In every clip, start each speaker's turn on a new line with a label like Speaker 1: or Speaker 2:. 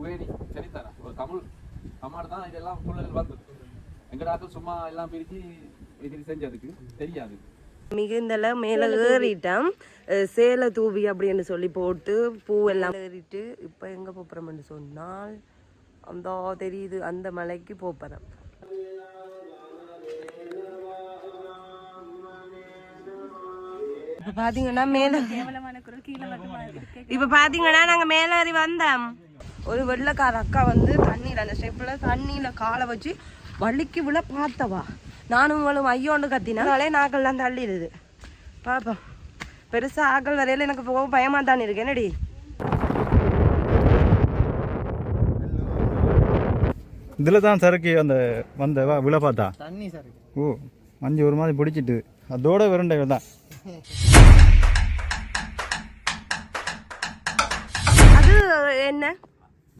Speaker 1: Query சரித்தானே ஒரு தமிழ் தமிழ் தான் இதெல்லாம் சூழல் வந்தது எங்கடாக்கள் சும்மா எல்லாம் பிரித்து இது செஞ்சதுக்கு தெரியாது.
Speaker 2: மிகுந்தல மேலே ஏறிட்டோம். சேலை தூவி அப்படின்னு சொல்லி போட்டு பூவெல்லாம் ஏறிட்டு இப்போ எங்கே போகிறோம்னு சொன்னால் அந்த தெரியுது அந்த மலைக்கு போகிறோம் இப்போ பார்த்தீங்கன்னா மேலே இப்போ பார்த்தீங்கன்னா நாங்கள் மேலேறி வந்தோம். ஒரு வெள்ளைக்கார அக்கா வந்து தண்ணியில் அந்த ஸ்டெப்பில் தண்ணியில் காலை வச்சு வலிக்கு விழ பார்த்தவா? நானும் இவளும் ஐயோண்டு கத்தினாலே நாக்கெல்லாம் தள்ளிடுது. பாப்போம். பெருசா ஆக்கள் வரையில எனக்கு போக பயமா தான் இருக்கு. என்னடி?
Speaker 3: இதில் தான் சரக்கு அந்த வந்த வா விழ பார்த்தா?
Speaker 4: தண்ணி சார்
Speaker 3: ஓ மஞ்சள் ஒரு மாதிரி பிடிச்சிட்டு. அதோட விரண்டை தான்.
Speaker 2: அது என்ன?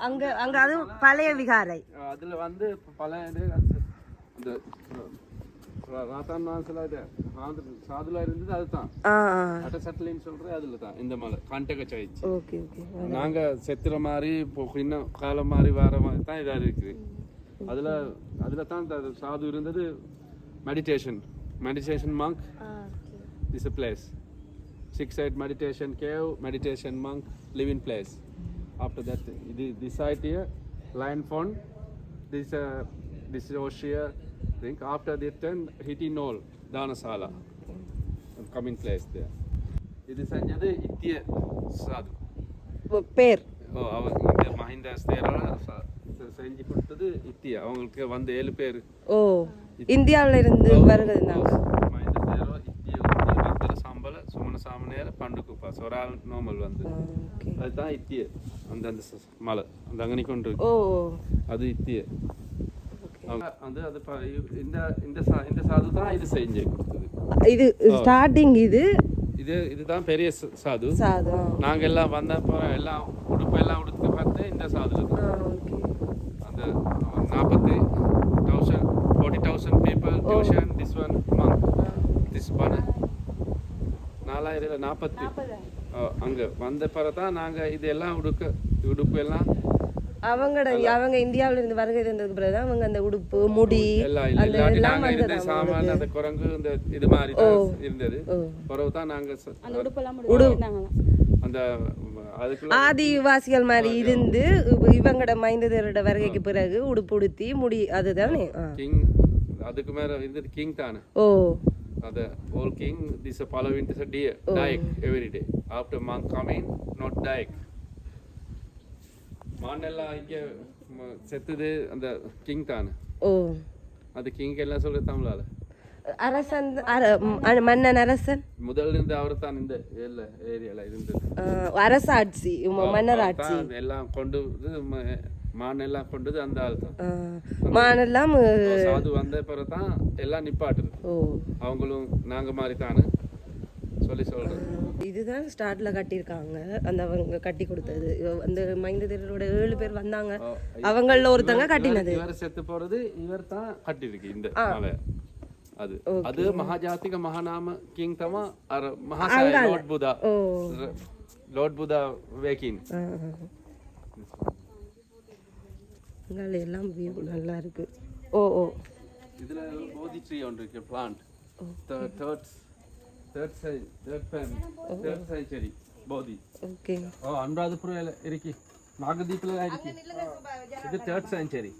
Speaker 2: அங்க அங்க அது பழைய விகாரை.
Speaker 1: அதில் வந்து இது அந்த சாதுல இருந்தது அதுதான். அட்ட சட்டிலின்னு சொல்றது அதுல தான் இந்த மலை கான்டெக்ட் ஆயிடுச்சு
Speaker 2: ஓகே ஓகே.
Speaker 1: நாங்க செத்துற மாதிரி இப்போ இன்னும் காலம் மாதிரி வர மாதிரி தான் இதா இருக்குது. அதுல அதுல தான் சாது இருந்தது meditation meditation monk is a place. Six side meditation cave meditation monk live in place. After that இது this side here lion pond this uh, this ocean thing after that then hiti knoll danasala coming place there இது செஞ்சது இத்திய சாது
Speaker 2: பேர்
Speaker 1: ஓ அவங்க இந்த மஹிந்த செ- செஞ்சு கொடுத்தது இத்திய அவங்களுக்கு வந்து ஏழு பேர்
Speaker 2: ஓ இந்தியாவுல இருந்து வருகிறது நாங்க
Speaker 1: மஹிந்த ஸ்தேரோ இத்திய உத்தி வித்தர சாம்பல சாமனேர பண்டுக்கு பாஸ் ஒரு ஆள் நார்மல் வந்து அதுதான் இத்திய. அந்த அந்த மலை அந்த அங்கனி கொண்டு அது இத்திய. வந்து அது இந்த இந்த இந்த சாது தான் இது செஞ்சு கொடுத்தது.
Speaker 2: இது ஸ்டார்டிங் இது?
Speaker 1: இது இதுதான் பெரிய சாது.
Speaker 2: சாதம்
Speaker 1: நாங்க எல்லாம் வந்தப்போ எல்லாம் உடுப்பு எல்லாம் உடுத்து பார்த்து இந்த சாதுல தான்
Speaker 2: ஓகே
Speaker 1: அந்த நாற்பத்தி thousand forty thousand people tuition this one month this one நாலாயிரம் இல்லை நாற்பத்தி அங்கே வந்த பிறகு தான் நாங்கள் இதெல்லாம் உடுக்க உடுப்பு எல்லாம்
Speaker 2: அவங்களோட அவங்க இந்தியாவுல இருந்து வருகை தந்ததுக்கு பிறகு தான் அவங்க அந்த உடுப்பு முடி
Speaker 1: எல்லாம் இருந்த
Speaker 2: வந்தது
Speaker 1: சாமான் அந்த குரங்கு இந்த இது மாதிரி தான் இருந்தது. பிறகு தான் நாங்கள் அந்த அதுக்குள்ள
Speaker 2: ஆதிவாசிகள் மாதிரி இருந்து இவ- இவங்களோட மைந்ததரோட வருகைக்கு பிறகு உடுப்பு உடுத்தி முடி அதுதானே.
Speaker 1: கிங் அதுக்கு மேலே இருந்தது கிங் தானே.
Speaker 2: ஓ.
Speaker 1: The old king this a follow into the deer diet every day. After month coming not diet மானெல்லாம் இங்க செத்துது அந்த கிங் தானே.
Speaker 2: ஓ.
Speaker 1: அது கிங் எல்லாம் சொல்ற தமிழால.
Speaker 2: அரசன் மன்னன் அரசன்?
Speaker 1: முதல்ல இருந்து அவர் தான் இந்த ஏரியா ஏரியால இருந்தது.
Speaker 2: ஆ, அரசாட்சி மன்னர் ஆட்சி
Speaker 1: எல்லாம் கொண்டு மானெல்லாம் கொண்டது அந்த ஆள் தான்
Speaker 2: மானெல்லாம்
Speaker 1: சாது வந்த பிறகு தான் எல்லாம் நிப்பாட்டுது.
Speaker 2: ஓ
Speaker 1: அவங்களும் நாங்க மாதிரி தானே சொல்லி சொல்றது
Speaker 2: இதுதான் ஸ்டார்ட்ல கட்டியிருக்காங்க. அந்த அவங்க கட்டி கொடுத்தது. அந்த மைந்ததரோட ஏழு பேர் வந்தாங்க. அவங்கள ஒருத்தங்க கட்டினது.
Speaker 1: இவர் செத்து போறது இவர் தான் கட்டிருக்கு இந்த மலை. அது. அது மகாஜாத்திக மகாநாம கிங் தமா அர மகாசாய லார்ட் புதா. லார்ட் புதா.
Speaker 2: இங்கால எல்லாம் வியூ நல்லா இருக்கு. ஓ ஓ.
Speaker 1: இதுல போதி ட்ரீ ஒன்று இருக்கு plant third third third third fame third century Bodhi
Speaker 2: okay
Speaker 1: ஓ அனுராதபுரம் இருக்கு. நாகதீப்ல இருக்கு. இது தேர்ட் செஞ்சுரி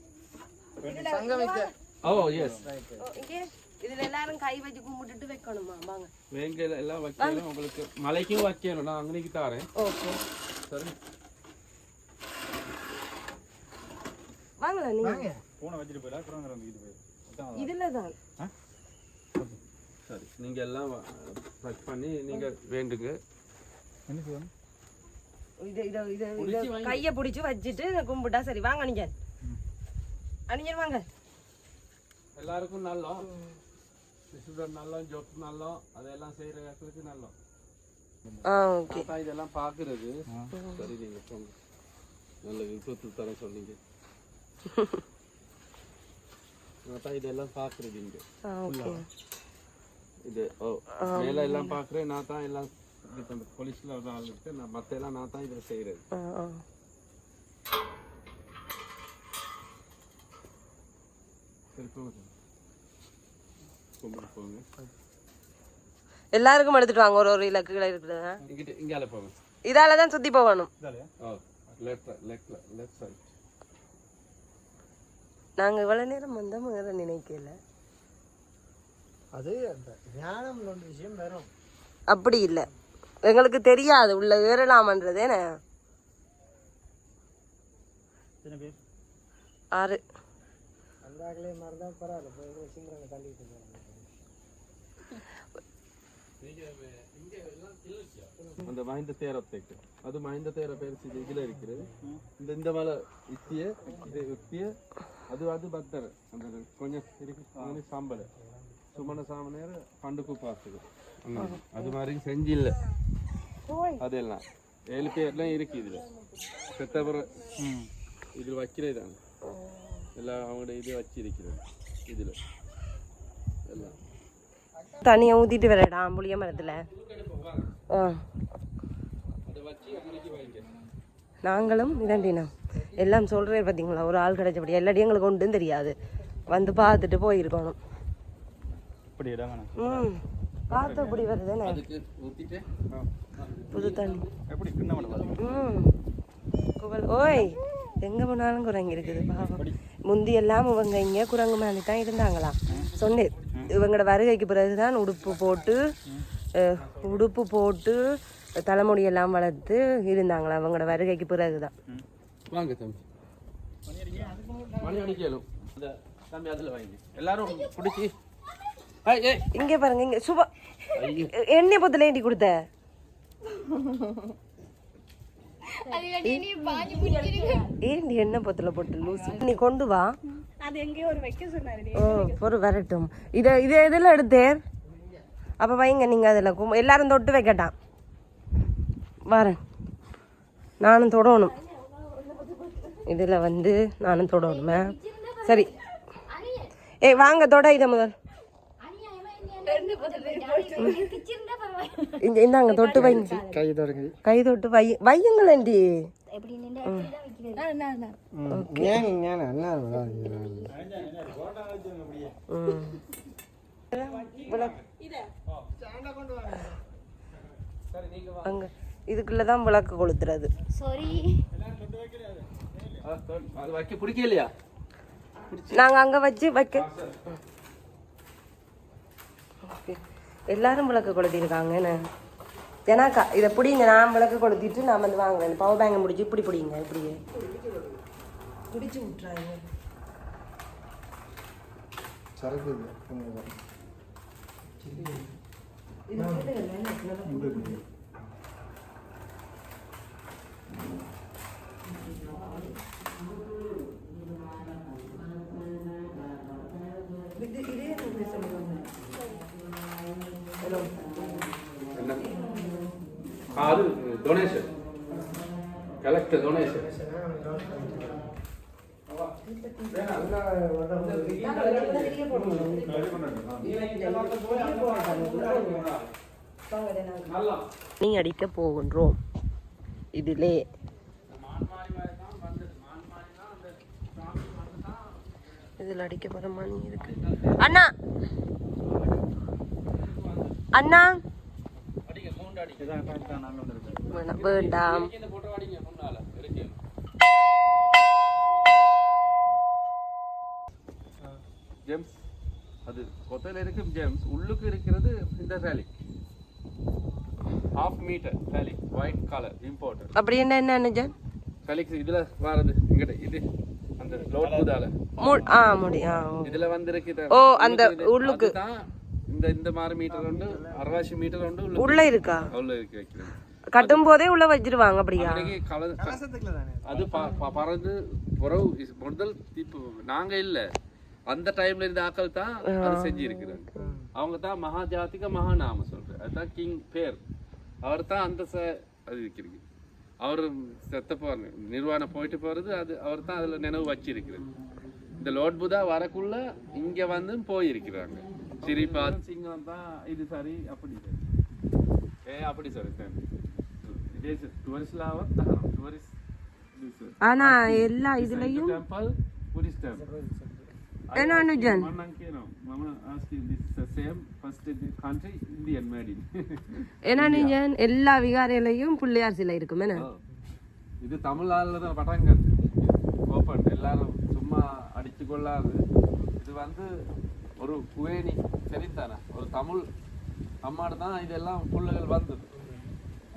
Speaker 1: ஓ எஸ்
Speaker 2: இதுல எல்லாரும் கை வச்சு கும்பிட்டுட்டு வைக்கணுமா? வாங்க.
Speaker 1: வேங்க எல்லாம் வைக்கணும் உங்களுக்கு மலைக்கும் வைக்கணும். நான் அங்கனைக்கு தாரேன்.
Speaker 2: ஓகே
Speaker 1: சரி.
Speaker 2: வாங்களா நீங்க.
Speaker 3: பூனை வச்சுட்டு போயிடா. குரங்கு வந்துக்கிட்டு போயிடும்
Speaker 2: இதுல தான்
Speaker 1: சரி நீங்க எல்லாம் ப்ளக் பண்ணி நீங்க வேண்டுங்க.
Speaker 3: என்ன செய்யணும்
Speaker 2: இது இத இத கைய பிடிச்சு வச்சுட்டு கும்பிட்டா சரி. வாங்க அணிஞ்சன் அணிஞ்சன் வாங்க.
Speaker 1: எல்லாருக்கும் நல்லோம். விசுதர் நல்லோம் ஜோக் நல்லோம். அதெல்லாம் செய்யற இடத்துக்கு நல்லோம்.
Speaker 2: ஆ ஓகே.
Speaker 1: தாத்தா இதெல்லாம் பாக்குறது. சரி நீங்க போங்க. நல்ல விருப்பத்தில் தர சொன்னீங்க. அதான் இதெல்லாம் பாக்குறது இங்கே. இது ஓ எல்லாம் பார்க்குறேன் நான் தான் எல்லாம் போலீஸ்ல போலீஸில் ஆள் இருக்கு நான் மற்ற எல்லாம் நான் தான் இதில் செய்கிறது
Speaker 2: எல்லாருக்கும் எடுத்துட்டு வாங்க ஒரு ஒரு
Speaker 1: இலக்கு கிட்ட இருக்குது
Speaker 2: இதால தான் சுத்தி போகணும்.
Speaker 1: லெஃப்ட் லெஃப்ட் லெஃப்ட் சைடு
Speaker 2: நாங்க இவ்வளவு நேரம் வந்தோம் நினைக்கல.
Speaker 4: அது அந்த ஞானம் ஒன்று விஷயம் வரும்
Speaker 2: அப்படி இல்லை. எங்களுக்கு தெரியாது உள்ள ஏறலாமன்றது என்ன?
Speaker 3: எத்தனை பேர்?
Speaker 2: ஆறு.
Speaker 4: அந்த
Speaker 1: மஹிந்த தேரத்தைக்கு. அது மஹிந்த தேர பேர் இதுல இருக்கிறது. இந்த இந்த மலை இத்திய இது இத்திய அது அது பக்தர் அந்த கொஞ்சம் இருக்கு அவனே சாம்பல். சுமண சாமனேர் பண்டுக்கு பார்த்துக்கு அது மாதிரி செஞ்சு இல்லை அதெல்லாம். ஏழு பேர்லாம் இருக்கு இதுல. செத்தபுரம் இதுல வைக்கிறதாங்க எல்லாம் அவங்களோட இது வச்சிருக்கிறது. இதுல. எல்லாம்.
Speaker 2: தண்ணியை ஊத்திட்டு வரடா புளிய மரத்துல. ஆ. நாங்களும் இதண்டினம் எல்லாம் சொல்றேன் பார்த்தீங்களா ஒரு ஆள் கிடைச்சபடி எல்லாத்தையும் எங்களுக்கு ஒன்றும் தெரியாது. வந்து பார்த்துட்டு போயிருக்கணும்.
Speaker 3: இப்படி இடம் வேணாம்.
Speaker 2: ம். பார்த்து இப்படி வருதுன்னு.
Speaker 1: அதுக்கு ஊத்திட்டு
Speaker 2: புது தண்ணி. ம். குவல் ஓய் எங்கே போனாலும் குரங்கு இருக்குது பாவம். முந்தி எல்லாம் இவங்க இங்கே குரங்கு மாதிரி தான் இருந்தாங்களாம். சொன்னேன். இவங்களோட வருகைக்கு பிறகுதான் உடுப்பு போட்டு உடுப்பு போட்டு தலைமுடி எல்லாம் வளர்த்து இருந்தாங்களாம் அவங்களோட வருகைக்கு பிறகுதான்.
Speaker 1: வாங்க தம்பி. மணி அடிக்கலும் தம்பி அதில் வாங்கி. எல்லாரும் பிடிச்சி
Speaker 2: இங்கே பாருங்க இங்கே. சுபா எண்ணெய் பொத்துல ஏண்டி கொடுத்த? ஏண்டி எண்ணெய் பொத்துல போட்டு லூசு? நீ கொண்டு வா.
Speaker 5: அது எங்கேயோ ஒரு வைக்க சொன்னாரு
Speaker 2: ஓ பொறு வரட்டும். இதை இதை எதில் எடுத்தேர்? அப்போ வைங்க நீங்கள் அதில் கும் எல்லாரும் தொட்டு வைக்கட்டாம் வரேன். நானும் தொடணும். இதில் வந்து நானும் தொடணுமே. சரி. ஏ வாங்க தொட இதை முதல். இந்த இந்தாங்க தொட்டு வைங்க.
Speaker 4: கை தொடங்குது
Speaker 2: கை தொட்டு வை வையுங்களேண்டி
Speaker 4: ஞானம் ஞானம்
Speaker 2: விளக்கு அங்க தான் விளக்கு கொளுத்துறது.
Speaker 5: சாரி
Speaker 1: அது வைக்க பிடிக்கலையா?
Speaker 2: நாங்க அங்க வச்சு வைக்க. எல்லாரும் விளக்கு கொளுத்திருக்காங்க என்ன? ஜனாக்கா இதை பிடிங்க நான் விளக்கு கொளுத்திட்டு நான் வந்து வாங்குறேன். பவர் பேங்கை முடிச்சு இப்படி பிடிங்க இப்படியே பிடிச்சு விட்டுறாங்க.
Speaker 4: சரக்கு
Speaker 1: என்ன? அது டொனேஷன் கலெக்ட் டொனேஷன்
Speaker 2: நீ அடிக்க போகின்றோம். இதிலே. இதில் அடிக்க போகிற மணி இருக்கு. அண்ணா. அண்ணா. வேண்டாம்.
Speaker 1: ஜெம்ஸ் அது கொத்தையில் இருக்கும் ஜெம்ஸ் உள்ளுக்கு இருக்கிறது இந்த ஃபேலி ஹாஃப் மீட்டர் ஃபேலி ஒயிட் கலர் இம்போர்ட்டட்
Speaker 2: அப்படி என்ன என்ன நிஜம்
Speaker 1: ஃபேலிக்ஸ் இதுல வரது இங்கிட்ட இது அந்த லோட் புதால.
Speaker 2: மு ஆ முடி ஆ.
Speaker 1: இதுல வந்திருக்கு
Speaker 2: ஓ, அந்த உள்ளுக்கு.
Speaker 1: தான் இந்த இந்த மாதிரி மீட்டர் உண்டு அறுபது மீட்டர் உண்டு உள்ள
Speaker 2: இருக்கா?
Speaker 1: உள்ள இருக்கு வைக்கிறது
Speaker 2: கட்டும் போதே உள்ள வச்சிருவாங்க அப்படியா?
Speaker 1: அது பறந்து இஸ் முதல் இப்போ நாங்க இல்ல. அந்த டைம்ல இருந்த ஆக்கள் தான் அது செஞ்சு இருக்கிறாங்க அவங்க தான் மகா ஜாதிக மகாநாம சொல்றாரு அதுதான் கிங் பேர். அவர் தான் அந்த ச- அது இருக்கிறது. அவர் செத்த போறாங்க நிர்வாணம் போயிட்டு போறது அது அவர் தான் அதுல நினைவு வச்சிருக்கிறது. இந்த லோட் புதா வரக்குள்ள இங்க வந்து போயிருக்கிறாங்க. சிரிப்பா சிங்கம் தான் இது சரி அப்படி சரி. ஏ அப்படி சரி டூரிஸ்ட் லாவம் தகரம் டூரிஸ்ட்
Speaker 2: ஆனா எல்லா இதுலயும்
Speaker 1: டெம்பிள் புரிஸ் டெம்பிள் in.
Speaker 2: என்ன அனுஜன் எல்லா விகாரையிலையும் பிள்ளையார் சிலை இருக்கும் என்ன.
Speaker 1: இது தமிழ் ஆள்ல தான் படங்கள் ஓப்பன் எல்லாரும் சும்மா அடிச்சு கொள்ளாது. இது வந்து ஒரு குவேணி சரிதானே? ஒரு தமிழ் அம்மாடு தான் இதெல்லாம் புள்ளைகள் வந்தது.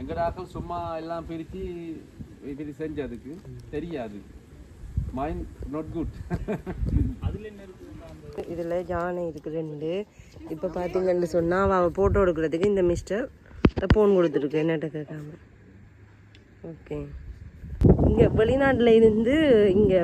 Speaker 1: எங்கடாக்கள் சும்மா எல்லாம் பிரித்து இப்படி செஞ்சதுக்கு தெரியாது. மைண்ட் நாட் குட்
Speaker 2: இதில் யானை இருக்கு ரெண்டு. இப்போ பார்த்தீங்கன்னு சொன்னால் அவள் ஃபோட்டோ எடுக்கிறதுக்கு இந்த மிஸ்டர் ஃபோன் கொடுத்துருக்கு. என்னட்ட கேட்காம. ஓகே இங்கே வெளிநாட்டில் இருந்து இங்கே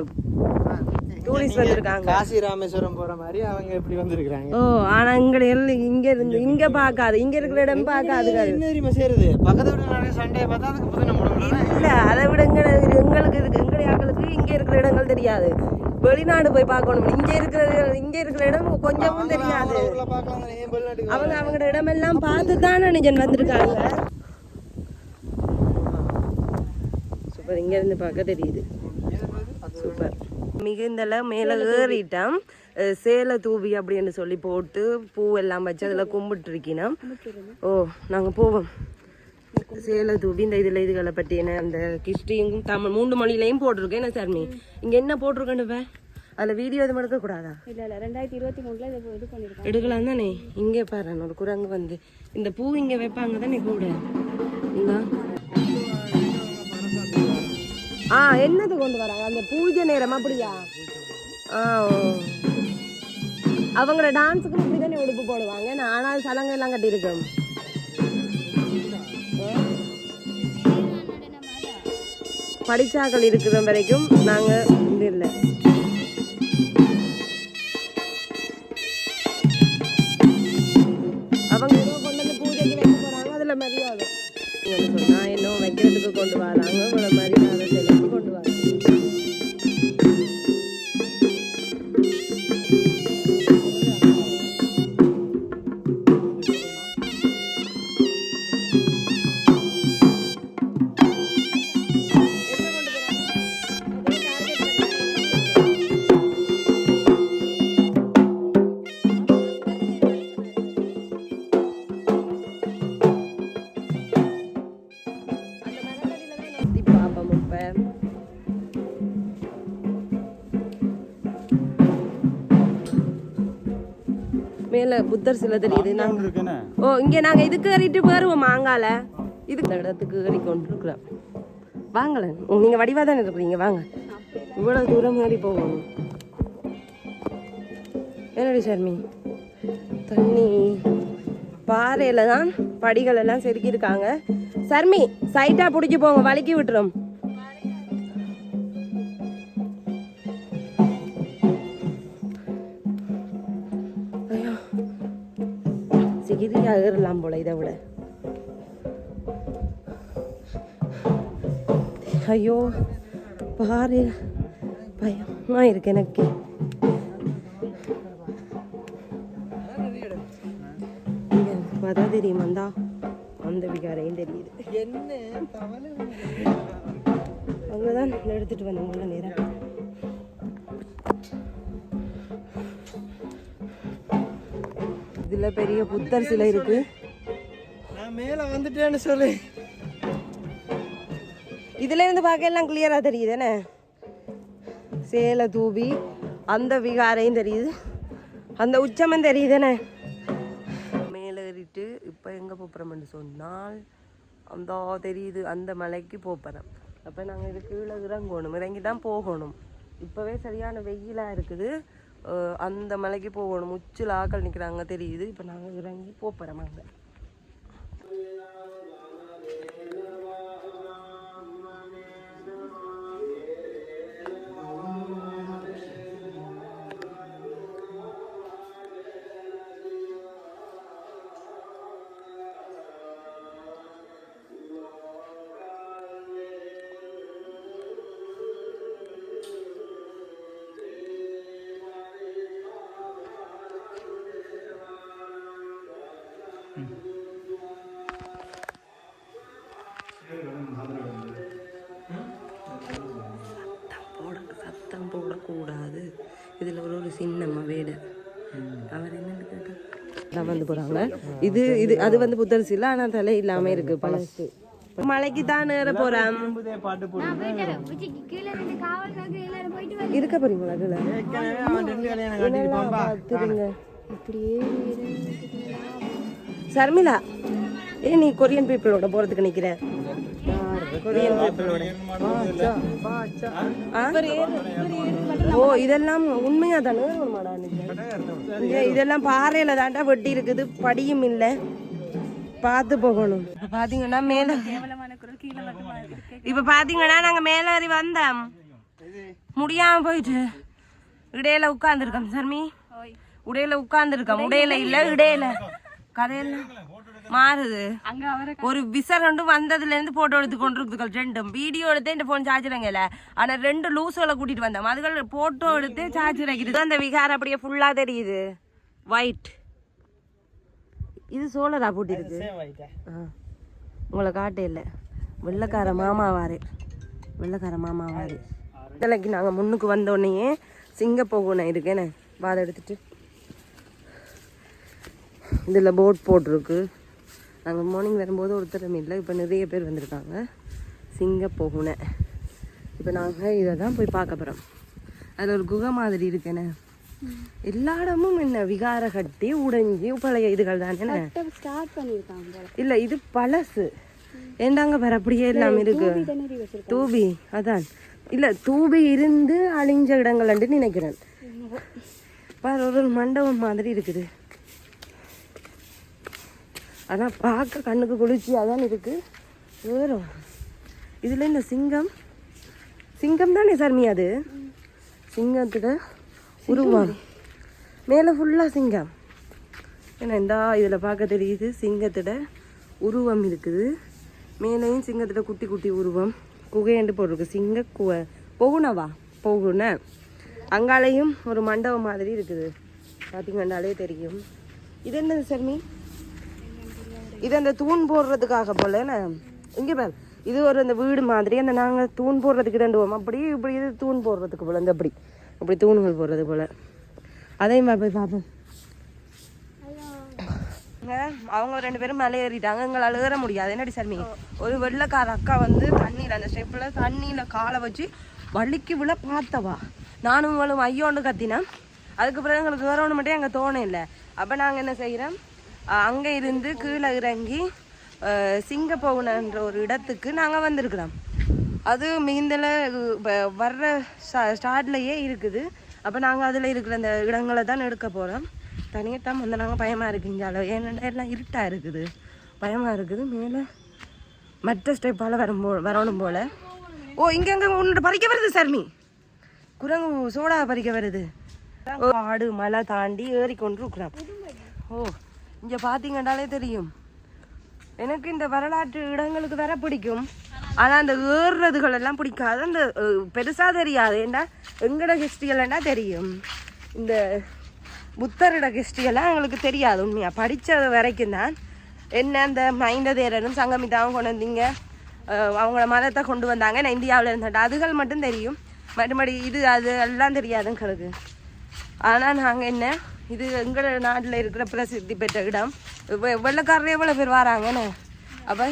Speaker 2: டூரிஸ்ட் வந்திருக்காங்க.
Speaker 4: காசி ராமேஸ்வரம் போற மாதிரி அவங்க இப்படி வந்திருக்கிறாங்க.
Speaker 2: ஓ ஆனால் இங்கே இங்கே இருந்து இங்கே பார்க்காது இங்கே இருக்கிற இடம் பார்க்காது
Speaker 4: என்ன செய்யறது பக்கத்து வீட்டு நிறைய சண்டையை பார்த்தா அதுக்கு புதின முடங்கலாம்
Speaker 2: இல்லை அதை விட எங்க எங்களுக்கு இருக்கு எங்களுடைய ஆட்களுக்கு இங்கே இருக்கிற இடங்கள் தெரியாது. வெளிநாடு போய் பார்க்கணும். இங்கே இருக்கிற இங்கே இருக்கிற இடம் கொஞ்சமும் தெரியாது. அவங்க அவங்களோட இடமெல்லாம் பார்த்து தான் நிஜன் வந்திருக்காங்க சூப்பர் இங்க இருந்து பார்க்க தெரியுது. சூப்பர். மிகுந்தல மேலே ஏறிட்டோம் சேலை தூவி அப்படின்னு சொல்லி போட்டு பூ எல்லாம் வச்சு அதில் கும்பிட்டு இருக்கணும் ஓ நாங்கள் போவோம். சேலை தூவி இந்த இதில் இதுகளை பற்றின அந்த கிறிஸ்டியும் தமிழ் மூன்று மொழியிலையும் போட்டிருக்கேன் என்ன சார் நீ இங்கே என்ன போட்டிருக்கேன்னு வே அதில் வீடியோ எதுவும் எடுக்கக்கூடாதா?
Speaker 5: இல்ல இல்ல ரெண்டாயிரத்தி இருபத்தி மூணுல இதை இது
Speaker 2: எடுக்கலாம் தானே? இங்கே பாரு ஒரு குரங்கு வந்து. இந்த பூ இங்கே வைப்பாங்க தானே கூட? இந்தா. ஆ என்னது கொண்டு வராங்க? அந்த பூஜை நேரம் அப்படியா? ஆ அவங்கள டான்ஸுக்கு இப்படி தானே உடுப்பு போடுவாங்க. ஆனால் சலங்கை எல்லாம் கட்டியிருக்கோம். படிச்சாக்கள் இருக்கிற வரைக்கும் நாங்கள் இது இல்லை. அவங்க ஏதோ கொண்டு வந்து பூஜைக்கு வைக்க போகிறாங்க அதில் மரியாதை. இவங்க சொன்னா இன்னும் வைக்கிறதுக்கு கொண்டு வராங்க இவ்வளவு மரியாதை செலுத்தி கொண்டு வராங்க புத்தர் சிலை தெரியுது நாங்க ஓ இங்க நாங்க இதுக்கு ஏறிட்டு போயிருவோம் மாங்கால இது இந்த இடத்துக்கு ஏறி கொண்டிருக்கிறோம். வாங்கல. நீங்க வடிவா தானே இருக்கிறீங்க? வாங்க. இவ்வளவு தூரம் ஏறி போகணும் என்னடி சர்மி தண்ணி. பாறையில தான் படிகள் எல்லாம் செதுக்கி இருக்காங்க சர்மி சைட்டா பிடிச்சி போங்க. வலிக்கி விட்டுரும். சிகிரி அகரலாம் போல இதை விட. ஐயோ பாரு பயமா இருக்கு எனக்கு. பார்த்தா தெரியுமா இந்தா அந்த விகாரையும் தெரியுது.
Speaker 4: என்ன தவளை
Speaker 2: அங்கதான் எடுத்துட்டு வந்தோம் உள்ள நேரம் இதுல பெரிய புத்தர் சிலை இருக்கு.
Speaker 4: நான் மேல வந்துட்டேன்னு சொல்லு.
Speaker 2: இதுல இருந்து பார்க்க எல்லாம் கிளியரா தெரியுது என்ன? சேலை தூவி அந்த விகாரையும் தெரியுது. அந்த உச்சமும் தெரியுது என்ன? மேலே ஏறிட்டு இப்போ எங்கே போகிறோம்னு சொன்னால் அந்த தெரியுது அந்த மலைக்கு போகிறோம் அப்போ நாங்கள் இது கீழே இறங்கணும் இறங்கி தான் போகணும். இப்போவே சரியான வெயிலாக இருக்குது. அந்த மலைக்கு போகணும். முச்சில் ஆக்கள் நிற்கிறாங்க தெரியுது. இப்போ நாங்கள் இறங்கி போகிறோம் அங்கே. வந்து போகிறாங்க இது இது அது வந்து புத்தரிசி இல்லை ஆனால் தலை இல்லாமல் இருக்கு. பழசு. மலைக்கு தான்
Speaker 5: கீழே போயிட்டு வந்து
Speaker 2: இருக்க போறீங்களா
Speaker 5: இப்படியே
Speaker 2: சர்மிளா ஏ நீ கொரியன் பீப்புளோட போறதுக்கு நிக்கிற. ஓ இதெல்லாம் உண்மையா தானே இதெல்லாம் பாறையில தாண்டா வெட்டி இருக்குது. படியும் இல்ல. பார்த்து போகணும். பாத்தீங்கன்னா மேல இப்ப பாத்தீங்கன்னா நாங்க மேலேறி வந்தோம். முடியாம போயிட்டு இடையில உட்கார்ந்துருக்கோம். சர்மி உடையில உட்கார்ந்துருக்கோம். உடையில இல்ல இடையில. கதையெல்லாம் மாறுது. ஒரு விசர் ரெண்டு வந்ததுல இருந்து போட்டோ எடுத்து கொண்டிருக்குதுகள் ரெண்டும். வீடியோ எடுத்து இந்த போன் சார்ஜ் இறங்கல. ஆனா ரெண்டு லூசுகளை கூட்டிட்டு வந்தோம் அதுகள் போட்டோ எடுத்து சார்ஜ் இறக்கிது அந்த விகாரம் அப்படியே ஃபுல்லா தெரியுது. ஒயிட் இது சோழரா போட்டிருக்கு. உங்களை காட்டே இல்லை. வெள்ளைக்கார மாமாவாரு. வெள்ளைக்கார மாமாவாரு. இதெல்லாம் நாங்கள் முன்னுக்கு வந்த உடனேயே சிங்க போகணும் இருக்கேனே வாதை எடுத்துட்டு. இதில் போட் போட்டிருக்கு. நாங்கள் மார்னிங் வரும்போது ஒருத்தரும் இல்லை இப்போ நிறைய பேர் வந்திருக்காங்க. சிங்க போகுன இப்போ நாங்கள் இதை தான் போய் பார்க்க போகிறோம் அதில் ஒரு குகை மாதிரி இருக்கேனே எல்லா இடமும் என்ன? விகார கட்டி உடைஞ்சி பழைய இதுகள் தானே இல்ல இது பழசு. ஏண்டாங்க வேற அப்படியே எல்லாம் இருக்கு. தூபி அதான். இல்ல தூபி இருந்து அழிஞ்ச இடங்கள் நினைக்கிறேன். ஒரு மண்டபம் மாதிரி இருக்குது. ஆனால் பார்க்க கண்ணுக்கு குளிர்ச்சியாக தான் இருக்குது வேறும் இதில் இந்த சிங்கம். சிங்கம் தானே சர்மி அது? சிங்கத்துக்கு உருவம். மேலே ஃபுல்லாக சிங்கம். ஏன்னா இந்த இதில் பார்க்க தெரியுது சிங்கத்தோட உருவம் இருக்குது. மேலேயும் சிங்கத்தோட குட்டி குட்டி உருவம். குகையண்டு போட்டிருக்கு. சிங்க குவ. போகுனவா? போகுன. அங்காலையும் ஒரு மண்டபம் மாதிரி இருக்குது. பார்த்திங்கன்னாலே தெரியும். இது என்னது சர்மி? இது அந்த தூண் போடுறதுக்காக போல என்ன? இங்கே பாரு. இது ஒரு அந்த வீடு மாதிரி அந்த நாங்கள் தூண் போடுறதுக்கு ரெண்டு அப்படி இப்படி இது தூண் போடுறதுக்கு போல இந்த அப்படி. அப்படி தூண்கள் போடுறது போல. அதையும் போய் பார்ப்போம் அவங்க ரெண்டு பேரும் மலை ஏறிட்டாங்க. எங்களால் ஏற முடியாது. என்னடி சர்மி? ஒரு வெள்ளைக்கார அக்கா வந்து தண்ணியில் அந்த ஸ்டெப்பில் தண்ணியில் காலை வச்சு வலிக்கு விழ பார்த்தவா. நானும் இவளும் ஐயோன்னு கத்தினேன். அதுக்கு பிறகு எங்களுக்கு வேற ஒன்று மட்டும் எங்கள் தோணும் இல்லை. அப்போ நாங்கள் என்ன செய்கிறோம் அங்கே இருந்து கீழே இறங்கி சிங்கப்பவுனன்ற ஒரு இடத்துக்கு நாங்கள் வந்திருக்கிறோம். அது மிகுந்தல வர்ற ஸ்டார்ட்லேயே இருக்குது. அப்போ நாங்கள் அதில் இருக்கிற அந்த இடங்களை தான் எடுக்க போகிறோம் தனியாக தான் வந்து நாங்கள் பயமாக இருக்குங்க அளவு. ஏன்னா எல்லாம் இருட்டாக இருக்குது. பயமாக இருக்குது. மேலே மற்ற ஸ்டெப்பால் வரும் போ வரணும் போல். ஓ இங்கே அங்கே உன்னோட பறிக்க வருது சர்மி குரங்கு சோடா பறிக்க வருது. ஓ, ஆடு மலை தாண்டி ஏறி கொண்டு இருக்கிறோம் ஓ இங்கே பார்த்தீங்கன்னாலே தெரியும். எனக்கு இந்த வரலாற்று இடங்களுக்கு வர பிடிக்கும். ஆனால் அந்த ஏறுறதுகள் எல்லாம் பிடிக்காது. அந்த பெருசாக தெரியாது. ஏன்னா எங்கட ஹிஸ்ட்ரியெல்லாம் தெரியும்? இந்த புத்தரோட ஹிஸ்ட்ரியெல்லாம் எங்களுக்கு தெரியாது உண்மையாக படித்தது வரைக்கும் தான். என்ன அந்த மைந்த தேரனும் சங்கமிதாவும் கொண்டு வந்தீங்க. அவங்கள மதத்தை கொண்டு வந்தாங்க. நான் இந்தியாவில் இருந்தேன் அதுகள் மட்டும் தெரியும். மறுபடி இது அது எல்லாம் தெரியாது எங்களுக்கு ஆனால் நாங்கள் என்ன இது எங்கள் நாட்டில் இருக்கிற பிரசித்தி பெற்ற இடம். வெ- எவ்வளோ பேர் வராங்கன்னு அப்போ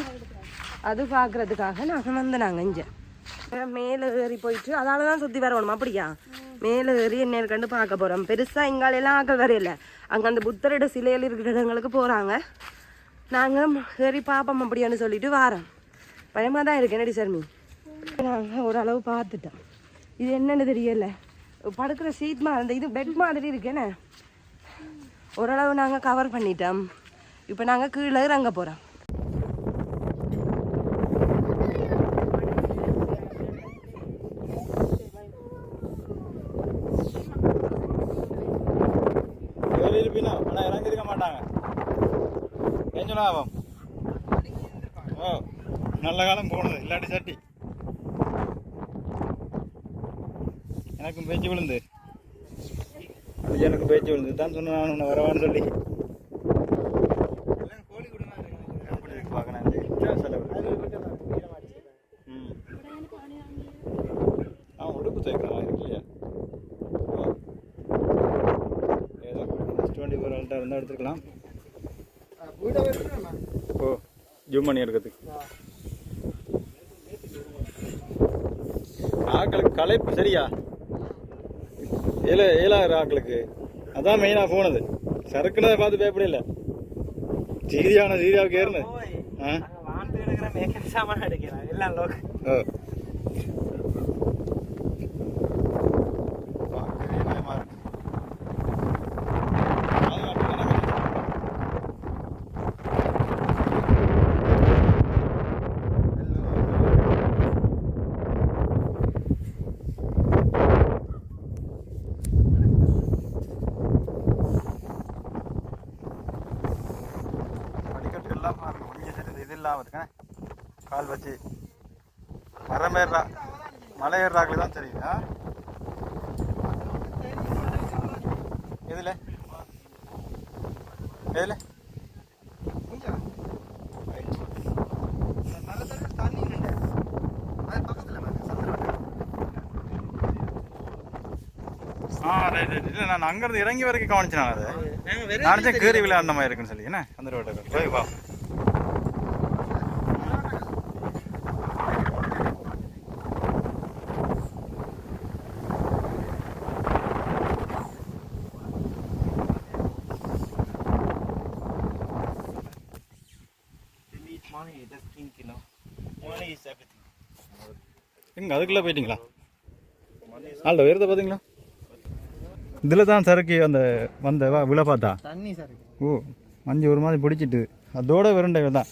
Speaker 2: அது பார்க்குறதுக்காக நாங்கள் வந்து நாங்கள் இங்கே. மேலே ஏறி போயிட்டு அதால தான் சுற்றி வரணும் அப்படியா? மேலே ஏறி என்ன கண்டு பார்க்க போகிறோம் பெருசாக எங்காலெல்லாம் ஆக்கள் வரையில அங்கே அந்த புத்தரோட சிலையில் இருக்கிற இடங்களுக்கு போகிறாங்க நாங்கள் ஏறி பார்ப்போம் அப்படியான்னு சொல்லிட்டு வரோம். பயமாக தான் இருக்கு என்னடி சர்மி? நாங்கள் ஓரளவு பார்த்துட்டோம். இது என்னென்னு தெரியல. படுக்கிற சீட் மாதிரி இந்த இது பெட் மாதிரி இருக்கேனே ஓரளவு நாங்கள் கவர் பண்ணிட்டோம். இப்போ நாங்கள் கீழே இறங்க போகிறோம்
Speaker 3: ஆனால் இறங்கிருக்க மாட்டாங்க. ஏன் லாபம் ஓ நல்ல காலம் போனது இல்லாட்டி சட்டி. எனக்கும் பேச்சு விழுந்து. அது எனக்கு பேச்சு விழுந்து தான் சொன்னேன் நான் உன்னை வரவான்னு சொல்லி. அப்படி இருக்கு பார்க்கணும் இது. செலவு. ம். ஆ உடுப்பு துவைக்கிற மாதிரி இருக்கு இல்லையா ஓ கேமரா இருந்தால் எடுத்துக்கலாம்
Speaker 4: வீட்டை வச்சுருமா
Speaker 3: ஓ ஜூம் பண்ணி எடுக்கிறதுக்கு. ஆக்களுக்கு களைப்பு சரியா? ஏழு ஏழாயிரம் ஆக்களுக்கு அதான் மெயினாக போனது சறுக்குனதை பார்த்து பயப்படல சீரியான சீரியாவுக்கு ஏறினது ஆ
Speaker 4: வாண்டு எடுக்கிற மேக்கப் சாமான் எடுக்கிறேன் எல்லாம் லோக்
Speaker 3: ஓ பார்க்கவே பயமா இருக்கு. பாதுகாப்பு தானே கொஞ்சம். படிக்கட்டு எல்லாம் பாருங்க கொஞ்சம் சரி இது இல்லாமல் இருக்கேன் கால் வச்சு. மரம் ஏறுறா மலை ஏறுறாங்களே தான் தெரியுது? எதுல? எதுல? ஆ ரைட் ரைட். இல்லை நான் அங்கேருந்து இறங்கி வரைக்கும் கவனிச்சேன் நான் அதை. நினச்சேன் கீறி விளையாடின மாதிரி இருக்குன்னு சொல்லி. என்ன? அந்த ரோட்டை போய் வா. அதுக்குள்ளே போயிட்டீங்களா? ஆள்ட உயரத்தை பார்த்தீங்களா? இதில் தான் சரக்கு அந்த வந்த விழ பார்த்தா?
Speaker 4: தண்ணி
Speaker 3: ஓ மஞ்சள் ஒரு மாதிரி பிடிச்சிட்டு. அதோட விரண்டை தான்.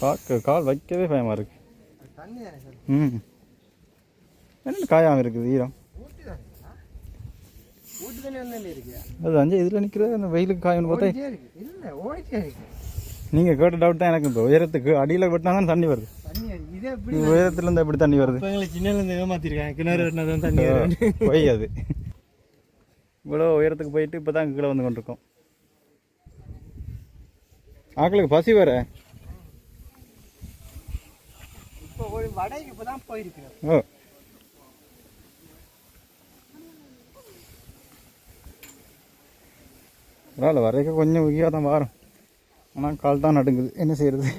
Speaker 3: பார்க்க கால் வைக்கவே பயமாக இருக்கு. ம். என்ன காயாமல் இருக்குது ஈரம்? அது அஞ்சு இதில் நிற்கிற அந்த வெயிலுக்கு காயம்னு பார்த்தா. நீங்கள் கேட்ட டவுட் தான் எனக்கு. இப்போ உயரத்துக்கு அடியில் வெட்டினா தான் தண்ணி வருது. உயரத்துலேருந்து எப்படி தண்ணி வருது?
Speaker 4: எங்களை சின்னலேருந்து ஏமாத்திருக்காங்க. கிணறு வெட்டினா தான் தண்ணி வரும்
Speaker 3: போய் அது. இவ்வளோ உயரத்துக்கு போயிட்டு இப்போ தான் கீழே வந்து கொண்டிருக்கோம். ஆக்களுக்கு பசி வர
Speaker 4: இப்போ ஒரு வடைக்கு இப்போ தான் போயிருக்கு
Speaker 3: ஓ. பரவாயில்ல வரைக்கும் கொஞ்சம் உயிராக தான் வரும். ஆனால் கால் தான் நடுங்குது. என்ன
Speaker 4: இல்லை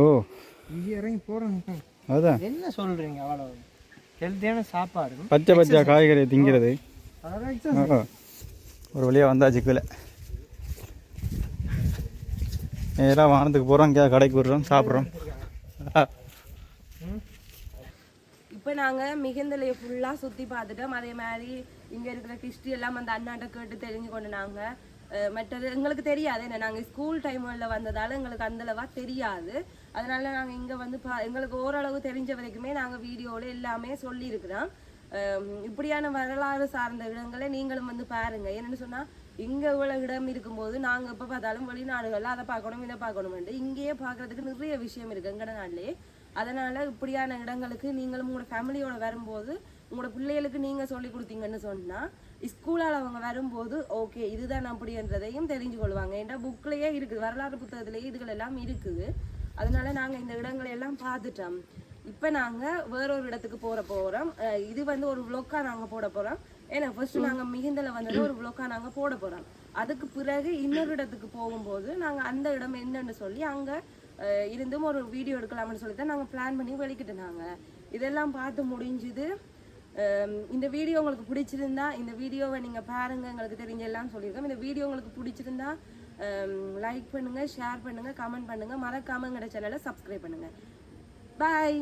Speaker 3: ஓ.
Speaker 4: இங்கே இறங்கி போகிறோம்
Speaker 3: அதுதான்
Speaker 4: என்ன சொல்கிறீங்க அவ்வளோ ஹெல்த்தியான சாப்பாடு.
Speaker 3: பச்சை பச்சை காய்கறி திங்கிறது. ஒரு வழியாக வந்தாச்சு கீழே நேராக வானத்துக்கு போகிறோம் இங்கே கடைக்கு போடுறோம் சாப்பிட்றோம்.
Speaker 2: இப்போ நாங்கள் மிகுந்தலையை ஃபுல்லாக சுற்றி பார்த்துட்டோம். அதே மாதிரி இங்கே இருக்கிற ஹிஸ்ட்ரி எல்லாம் அந்த அண்ணாட்ட கேட்டு தெரிஞ்சு கொண்டு நாங்கள் மற்றது எங்களுக்கு தெரியாது. என்ன நாங்கள் ஸ்கூல் டைமில் வந்ததால் எங்களுக்கு அந்தளவா தெரியாது. அதனால நாங்கள் இங்கே வந்து பா எங்களுக்கு ஓரளவு தெரிஞ்ச வரைக்குமே நாங்கள் வீடியோவில் எல்லாமே சொல்லியிருக்கிறோம். இப்படியான வரலாறு சார்ந்த இடங்களை நீங்களும் வந்து பாருங்கள் என்னென்னு சொன்னால் இங்கே உள்ள இடம் இருக்கும்போது நாங்கள் எப்போ பார்த்தாலும் வெளிநாடுகளில் அதை பார்க்கணும் இதை பார்க்கணும்ட்டு இங்கேயே பார்க்குறதுக்கு நிறைய விஷயம் இருக்குது எங்கட நாட்டிலே. அதனால் இப்படியான இடங்களுக்கு நீங்களும் உங்களோட ஃபேமிலியோட வரும்போது உங்களோட பிள்ளைகளுக்கு நீங்கள் சொல்லி கொடுத்தீங்கன்னு சொன்னால் ஸ்கூலால் அவங்க வரும்போது ஓகே இதுதான் அப்படின்றதையும் தெரிஞ்சு கொள்வாங்க ஏன்னா புக்லேயே இருக்குது. வரலாறு புத்தகத்திலேயே இதுகள் எல்லாம் இருக்குது. அதனால நாங்கள் இந்த இடங்களை எல்லாம் பார்த்துட்டோம். இப்போ நாங்கள் வேற ஒரு இடத்துக்கு போகிற போகிறோம் இது வந்து ஒரு vlog-ஆ போட போகிறோம் ஏன்னா ஃபர்ஸ்ட் நாங்கள் மிகுந்தல வந்தது ஒரு vlog-ஆ போட போகிறோம் அதுக்கு பிறகு இன்னொரு இடத்துக்கு போகும்போது நாங்கள் அந்த இடம் என்னன்னு சொல்லி அங்கே இருந்தும் ஒரு வீடியோ எடுக்கலாம்னு சொல்லி தான் நாங்கள் பிளான் பண்ணி வெளிக்கிட்டுனாங்க இதெல்லாம் பார்த்து முடிஞ்சுது. இந்த வீடியோ உங்களுக்கு பிடிச்சிருந்தா இந்த வீடியோவை நீங்கள் பாருங்க எங்களுக்கு தெரிஞ்ச எல்லாம் சொல்லியிருக்கோம். இந்த வீடியோ உங்களுக்கு பிடிச்சிருந்தா லைக் பண்ணுங்கள் ஷேர் பண்ணுங்கள் கமெண்ட் பண்ணுங்கள் மறக்காம எங்களோட சேனலை சப்ஸ்கிரைப் பண்ணுங்கள் பாய்